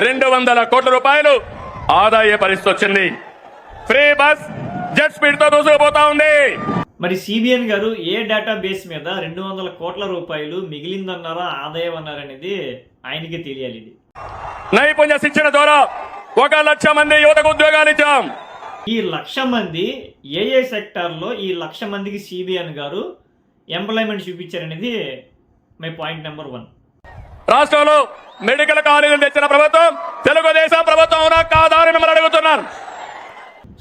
రెండు వందల కోట్ల రూపాయలు ఆదాయ పరిస్థితి వచ్చింది. ఫ్రీ బస్ జెట్ స్పీడ్తో దూసుకుపోతా ఉంది. మరి సిబిఎన్ గారు ఏ డేటా బేస్ మీద రెండు వందల కోట్ల రూపాయలు మిగిలిందన్నారా ఆదాయం అన్నారనేది ఆయనకి తెలియాలి ఇది. నైపుణ్య శిక్షణ ద్వారా ఒక లక్ష మంది యువతకు ఉద్యోగాలు ఇచ్చాం. ఈ లక్ష మంది ఏ ఏ సెక్టార్లో ఈ లక్ష మందికి సిబిఎన్ గారు ఎంప్లాయ్మెంట్ చూపించారనేది మై పాయింట్ నెంబర్ వన్. రాష్ట్రంలో మెడికల్ కాలేజీలు తెచ్చిన ప్రభుత్వం తెలుగుదేశం ప్రభుత్వం అవునా కాదా అని మిమ్మల్ని అడుగుతున్నాను.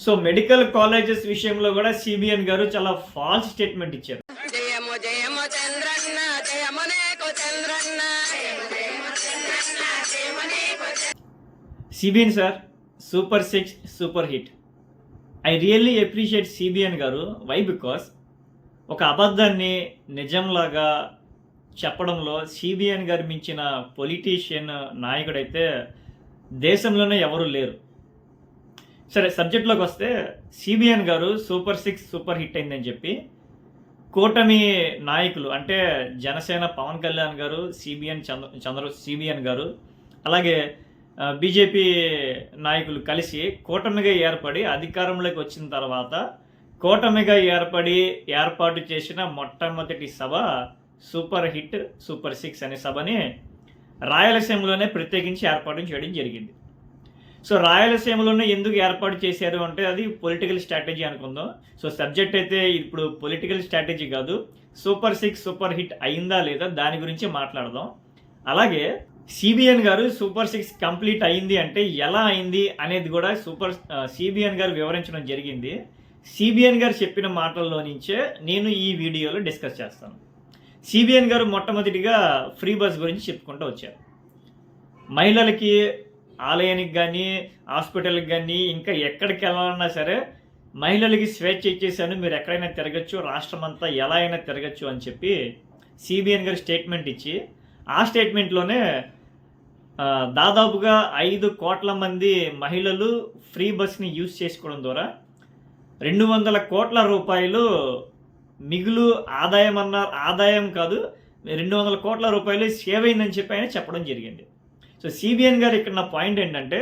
సో మెడికల్ కాలేజెస్ విషయంలో కూడా సిబిఎన్ గారు చాలా ఫాల్స్ స్టేట్మెంట్ ఇచ్చారు. జయము జయము చంద్రన్న జయము నీకు Chandranna. CBN sir super six super hit. I really appreciate CBN గారు. వై బికాస్ ఒక అబద్ధాన్ని నిజంలాగా చెప్పడంలో సిబిఎన్ గారు మించిన పొలిటీషియన్ నాయకుడైతే దేశంలోనే ఎవరు లేరు. సరే సబ్జెక్ట్లోకి వస్తే సిబిఎన్ గారు సూపర్ సిక్స్ సూపర్ హిట్ అయిందని చెప్పి కూటమి నాయకులు అంటే జనసేన పవన్ కళ్యాణ్ గారు సిబిఎన్ చంద్ర చంద్ర సిబిఎన్ గారు అలాగే బీజేపీ నాయకులు కలిసి కూటమిగా ఏర్పడి అధికారంలోకి వచ్చిన తర్వాత కూటమిగా ఏర్పడి ఏర్పాటు చేసిన మొట్టమొదటి సభ సూపర్ హిట్ సూపర్ సిక్స్ అనే సభని రాయలసీమలోనే ప్రత్యేకించి ఏర్పాటు చేయడం జరిగింది. సో రాయలసీమలోనే ఎందుకు ఏర్పాటు చేశారు అంటే అది పొలిటికల్ స్ట్రాటజీ అనుకుందాం. సో సబ్జెక్ట్ అయితే ఇప్పుడు పొలిటికల్ స్ట్రాటజీ కాదు. సూపర్ సిక్స్ సూపర్ హిట్ అయిందా లేదా దాని గురించి మాట్లాడదాం. అలాగే సిబిఎన్ గారు సూపర్ సిక్స్ కంప్లీట్ అయింది అంటే ఎలా అయింది అనేది కూడా సూపర్ సిబిఎన్ గారు వివరించడం జరిగింది. సిబిఎన్ గారు చెప్పిన మాటల్లో నుంచే నేను ఈ వీడియోలో డిస్కస్ చేస్తాను. సిబిఎన్ గారు మొట్టమొదటిగా ఫ్రీ బస్ గురించి చెప్పుకుంటూ వచ్చారు. మహిళలకి ఆలయానికి కానీ హాస్పిటల్కి కానీ ఇంకా ఎక్కడికి వెళ్ళాలన్నా సరే మహిళలకి స్వేచ్ఛ ఇచ్చేసాను మీరు ఎక్కడైనా తిరగచ్చు రాష్ట్రం అంతా ఎలా అయినా తిరగచ్చు అని చెప్పి సిబిఎన్ గారు స్టేట్మెంట్ ఇచ్చి ఆ స్టేట్మెంట్లోనే దాదాపుగా ఐదు కోట్ల మంది మహిళలు ఫ్రీ బస్ని యూజ్ చేసుకోవడం ద్వారా రెండు వందల కోట్ల రూపాయలు మిగులు ఆదాయం అన్నారు ఆదాయం కాదు రెండు వందల కోట్ల రూపాయలు సేవ్ అయిందని చెప్పి ఆయన చెప్పడం జరిగింది. సో సిబిఎన్ గారు ఇక్కడ నా పాయింట్ ఏంటంటే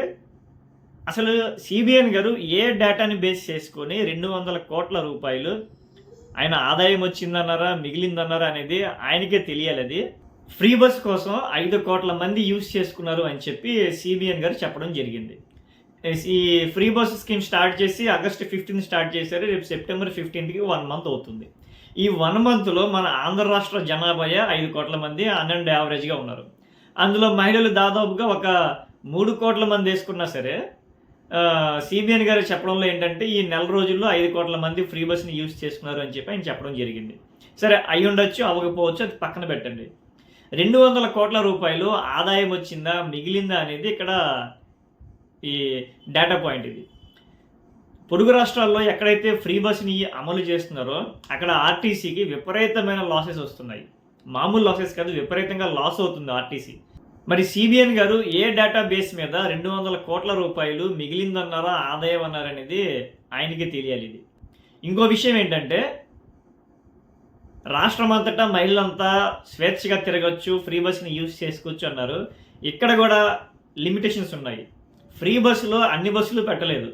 అసలు సిబిఎన్ గారు ఏ డేటాని బేస్ చేసుకొని రెండు వందల కోట్ల రూపాయలు ఆయన ఆదాయం వచ్చిందన్నారా మిగిలిందన్నారా అనేది ఆయనకే తెలియాలి అది ఫ్రీ బస్ కోసం ఐదు కోట్ల మంది యూజ్ చేసుకున్నారు అని చెప్పి సిబిఎన్ గారు చెప్పడం జరిగింది. ఈ ఫ్రీ బస్ స్కీమ్ స్టార్ట్ చేసి ఆగస్ట్ ఫిఫ్టీన్త్ స్టార్ట్ చేశారు. రేపు సెప్టెంబర్ ఫిఫ్టీన్త్కి వన్ మంత్ అవుతుంది. ఈ వన్ మంత్లో మన ఆంధ్ర రాష్ట్ర జనాభా ఐదు కోట్ల మంది అన్ యావరేజ్గా ఉన్నారు. అందులో మహిళలు దాదాపుగా ఒక మూడు కోట్ల మంది వేసుకున్నా సరే సిబిఎన్ గారు చెప్పడంలో ఏంటంటే ఈ నెల రోజుల్లో ఐదు కోట్ల మంది ఫ్రీ బస్ని యూజ్ చేసుకున్నారు అని చెప్పి ఆయన చెప్పడం జరిగింది. సరే అయి ఉండొచ్చు అవ్వకపోవచ్చు అది పక్కన పెట్టండి. రెండు వందల కోట్ల రూపాయలు ఆదాయం వచ్చిందా మిగిలిందా అనేది ఇక్కడ ఈ డేటా పాయింట్ ఇది. పొరుగు రాష్ట్రాల్లో ఎక్కడైతే ఫ్రీ బస్ని అమలు చేస్తున్నారో అక్కడ ఆర్టీసీకి విపరీతమైన లాసెస్ వస్తున్నాయి. మామూలు లాసెస్ కాదు విపరీతంగా లాస్ అవుతుంది ఆర్టీసీ మరి సిబిఎన్ గారు ఏ డేటా బేస్ మీద రెండు వందల కోట్ల రూపాయలు మిగిలిందన్నారా ఆదాయం అన్నారనేది ఆయనకి తెలియాలి ఇది. ఇంకో విషయం ఏంటంటే రాష్ట్రం అంతటా మహిళలంతా స్వేచ్ఛగా తిరగచ్చు ఫ్రీ బస్ని యూజ్ చేసుకోవచ్చు అన్నారు. ఇక్కడ కూడా లిమిటేషన్స్ ఉన్నాయి. ఫ్రీ బస్సులో అన్ని బస్సులు పెట్టలేదు.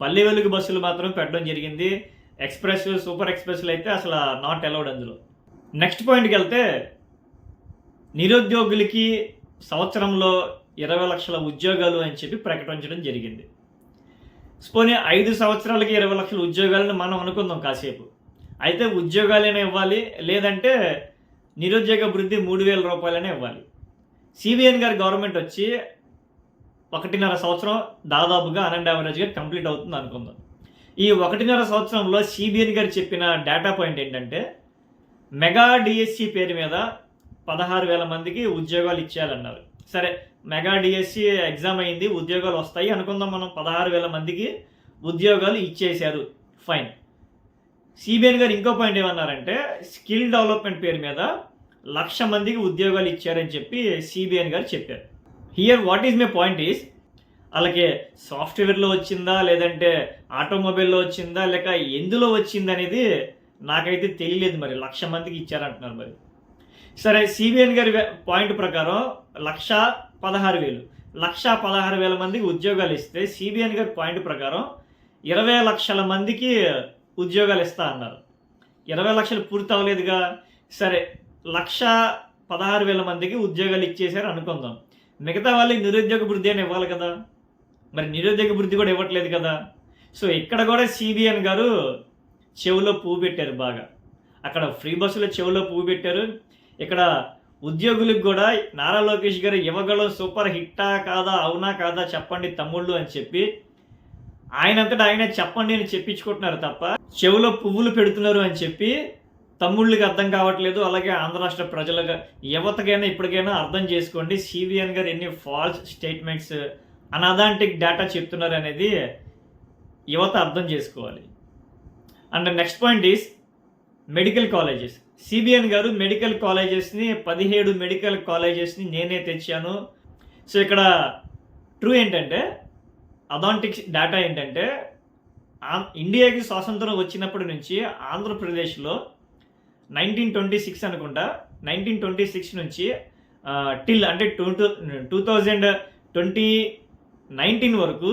పల్లె వెలుగు బస్సులు మాత్రం పెట్టడం జరిగింది. ఎక్స్ప్రెస్ సూపర్ ఎక్స్ప్రెస్లు అయితే అసలు నాట్ అలౌడ్ అందులో. నెక్స్ట్ పాయింట్కి వెళ్తే నిరుద్యోగులకి సంవత్సరంలో ఇరవై లక్షల ఉద్యోగాలు అని చెప్పి ప్రకటించడం జరిగింది. పోనీ ఐదు సంవత్సరాలకి ఇరవై లక్షల ఉద్యోగాలను మనం అనుకుందాం కాసేపు. అయితే ఉద్యోగాలైనా ఇవ్వాలి లేదంటే నిరుద్యోగ వృద్ధి మూడు వేల రూపాయలనే ఇవ్వాలి. సిబిఎన్ గారి గవర్నమెంట్ వచ్చి ఒకటిన్నర సంవత్సరం దాదాపుగా అన్ యావరేజ్గా కంప్లీట్ అవుతుంది అనుకుందాం. ఈ ఒకటిన్నర సంవత్సరంలో సిబిఎన్ గారు చెప్పిన డేటా పాయింట్ ఏంటంటే మెగా డిఎస్సి పేరు మీద పదహారు వేల మందికి ఉద్యోగాలు ఇచ్చేయాలన్నారు. సరే మెగా డిఎస్సి ఎగ్జామ్ అయింది ఉద్యోగాలు వస్తాయి అనుకుందాం మనం. పదహారు వేల మందికి ఉద్యోగాలు ఇచ్చేశారు. ఫైన్ సిబిఎన్ గారు ఇంకో పాయింట్ ఏమన్నారంటే స్కిల్ డెవలప్మెంట్ పేరు మీద లక్ష మందికి ఉద్యోగాలు ఇచ్చారని చెప్పి సిబిఎన్ గారు చెప్పారు. Here what is my point is అలాగే సాఫ్ట్వేర్లో వచ్చిందా లేదంటే ఆటోమొబైల్లో వచ్చిందా లేక ఎందులో వచ్చింది అనేది నాకైతే తెలియలేదు మరి. లక్ష మందికి ఇచ్చారంటున్నారు మరి. సరే సిబిఎన్ గారి పాయింట్ ప్రకారం లక్ష పదహారు వేలు. లక్ష పదహారు వేల మందికి ఉద్యోగాలు ఇస్తే సిబిఎన్ గారి పాయింట్ ప్రకారం ఇరవై లక్షల మందికి ఉద్యోగాలు ఇస్తా అన్నారు. ఇరవై లక్షలు పూర్తి అవ్వలేదుగా. సరే లక్ష పదహారు వేల మందికి ఉద్యోగాలు ఇచ్చేసారు అనుకుందాం. మిగతా వాళ్ళకి నిరుద్యోగ వృద్ధి అని ఇవ్వాలి కదా. మరి నిరుద్యోగ వృద్ధి కూడా ఇవ్వట్లేదు కదా. సో ఇక్కడ కూడా సిబిఎన్ గారు చెవులో పువ్వు పెట్టారు బాగా. అక్కడ ఫ్రీ బస్సులో చెవులో పువ్వు పెట్టారు. ఇక్కడ ఉద్యోగులకు కూడా నారా లోకేష్ గారు ఇవ్వగలం సూపర్ హిట్టా కాదా అవునా కాదా చెప్పండి తమ్ముళ్ళు అని చెప్పి ఆయనంతటా ఆయన చెప్పండి అని చెప్పించుకుంటున్నారు తప్ప చెవులో పువ్వులు పెడుతున్నారు అని చెప్పి తమ్ముళ్ళకి అర్థం కావట్లేదు అలాగే ఆంధ్ర రాష్ట్ర ప్రజలకు యువతకైనా ఇప్పటికైనా అర్థం చేసుకోండి. సిబిఎన్ గారు ఎన్ని ఫాల్స్ స్టేట్మెంట్స్ అనాథాంటిక్ డేటా చెప్తున్నారు అనేది యువత అర్థం చేసుకోవాలి. And next point is medical colleges CBN గారు మెడికల్ కాలేజెస్ని పదిహేడు మెడికల్ కాలేజెస్ని నేనే తెచ్చాను. సో ఇక్కడ ట్రూ ఏంటంటే అథాంటిక్స్ డేటా ఏంటంటే ఆ- ఇండియాకి స్వాతంత్రం వచ్చినప్పటి నుంచి ఆంధ్రప్రదేశ్లో నైన్టీన్ ట్వంటీ సిక్స్ అనుకుంటా. నైన్టీన్ ట్వంటీ సిక్స్ నుంచి టిల్ అంటే to to two thousand twenty nineteen వరకు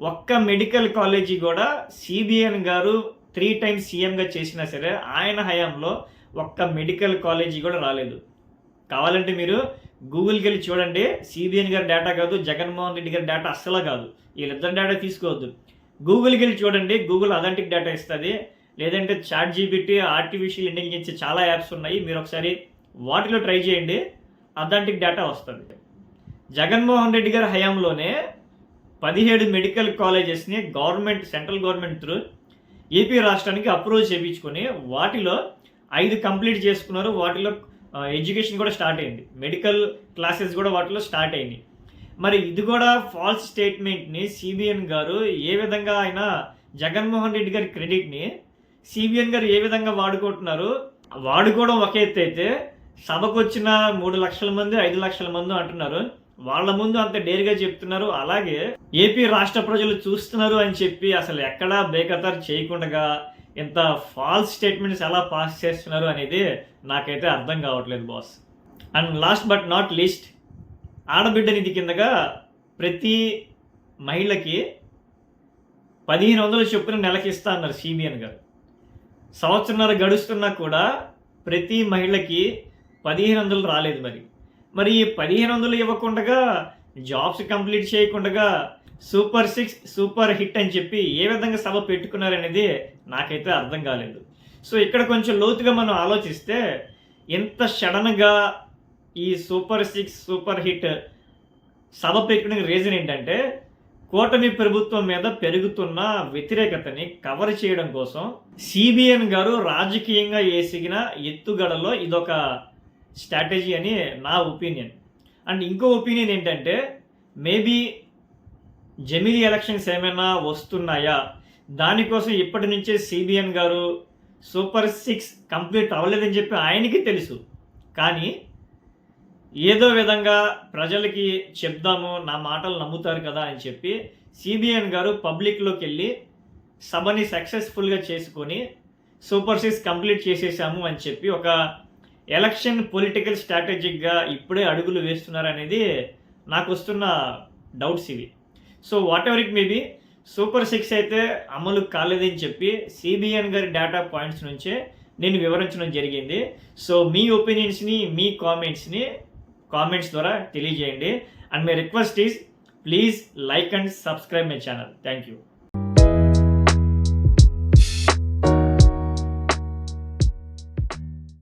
ఒక్క మెడికల్ కాలేజీ కూడా సిబిఎన్ గారు త్రీ టైమ్స్ సీఎంగా చేసినా సరే ఆయన హయాంలో ఒక్క మెడికల్ కాలేజీ కూడా రాలేదు. కావాలంటే మీరు గూగుల్కి వెళ్ళి చూడండి. సిబిఎన్ గారి డేటా కాదు జగన్మోహన్ రెడ్డి గారి డేటా అస్సలు కాదు. వీళ్ళిద్దరు డేటా తీసుకోవద్దు. గూగుల్కి వెళ్ళి చూడండి. గూగుల్ అథెంటిక్ డేటా ఇస్తుంది. లేదంటే చాట్ జీబీటీ ఆర్టిఫిషియల్ ఇంటెలిజెన్స్ చాలా యాప్స్ ఉన్నాయి. మీరు ఒకసారి వాటిలో ట్రై చేయండి. అథాంటిక్ డేటా వస్తుంది. జగన్మోహన్ రెడ్డి గారి హయాంలోనే పదిహేడు medical కాలేజెస్ని government central government through AP రాష్ట్రానికి అప్రూవ్ చేయించుకొని వాటిలో ఐదు కంప్లీట్ చేసుకున్నారు. వాటిలో ఎడ్యుకేషన్ కూడా స్టార్ట్ అయింది. మెడికల్ క్లాసెస్ కూడా వాటిలో స్టార్ట్ అయింది మరి ఇది కూడా ఫాల్స్ స్టేట్మెంట్ని సిబిఎన్ గారు ఏ విధంగా ఆయన జగన్మోహన్ రెడ్డి గారి క్రెడిట్ని సిబిఎన్ గారు ఏ విధంగా వాడుకుంటున్నారు? వాడుకోవడం ఒక ఎత్తు అయితే సభకు వచ్చిన మూడు లక్షల మంది ఐదు లక్షల మంది అంటున్నారు. వాళ్ళ ముందు అంత డేర్గా చెప్తున్నారు. అలాగే ఏపీ రాష్ట్ర ప్రజలు చూస్తున్నారు అని చెప్పి అసలు ఎక్కడా బేఖతారు చేయకుండా ఇంత ఫాల్స్ స్టేట్మెంట్స్ ఎలా పాస్ చేస్తున్నారు అనేది నాకైతే అర్థం కావట్లేదు boss. And last but not least ఆడబిడ్డ నిధి కిందగా ప్రతి మహిళకి పదిహేను వందల చొప్పున నెలకి ఇస్తా అన్నారు సిబిఎన్ గారు. సంవత్సరంన్నర గడుస్తున్నా కూడా ప్రతి మహిళకి పదిహేను వందలు రాలేదు మరి. మరి ఈ పదిహేను వందలు ఇవ్వకుండా జాబ్స్ కంప్లీట్ చేయకుండా సూపర్ సిక్స్ సూపర్ హిట్ అని చెప్పి ఏ విధంగా సభ పెట్టుకున్నారనేది నాకైతే అర్థం కాలేదు. సో ఇక్కడ కొంచెం లోతుగా మనం ఆలోచిస్తే ఎంత సడన్గా ఈ సూపర్ సిక్స్ సూపర్ హిట్ సభ పెట్టుకునే రీజన్ ఏంటంటే కూటమి ప్రభుత్వం మీద పెరుగుతున్న వ్యతిరేకతని కవర్ చేయడం కోసం సిబిఎన్ గారు రాజకీయంగా వేసిగిన ఎత్తుగడలో ఇదొక స్ట్రాటజీ అని నా ఒపీనియన్. అండ్ ఇంకో ఒపీనియన్ ఏంటంటే మేబీ జమిలీ ఎలక్షన్స్ ఏమైనా వస్తున్నాయా? దానికోసం ఇప్పటి నుంచే సిబిఎన్ గారు సూపర్ సిక్స్ కంప్లీట్ అవ్వలేదని చెప్పి ఆయనకి తెలుసు. కానీ ఏదో విధంగా ప్రజలకి చెప్దాము నా మాటలు నమ్ముతారు కదా అని చెప్పి సిబిఎన్ గారు పబ్లిక్లోకి వెళ్ళి సభని సక్సెస్ఫుల్గా చేసుకొని సూపర్ సిక్స్ కంప్లీట్ చేసేసాము అని చెప్పి ఒక ఎలక్షన్ పొలిటికల్ స్ట్రాటజిక్గా ఇప్పుడే అడుగులు వేస్తున్నారు అనేది నాకు వస్తున్న డౌట్స్ ఇవి. So whatever it maybe super six అయితే అమలు కాలేదని చెప్పి సిబిఎన్ గారి డేటా పాయింట్స్ నుంచే నేను వివరించడం జరిగింది. సో మీ ఒపీనియన్స్ని మీ కామెంట్స్ని కామెంట్స్ ద్వారా తెలియజేయండి. And my request is please like and subscribe my channel thank you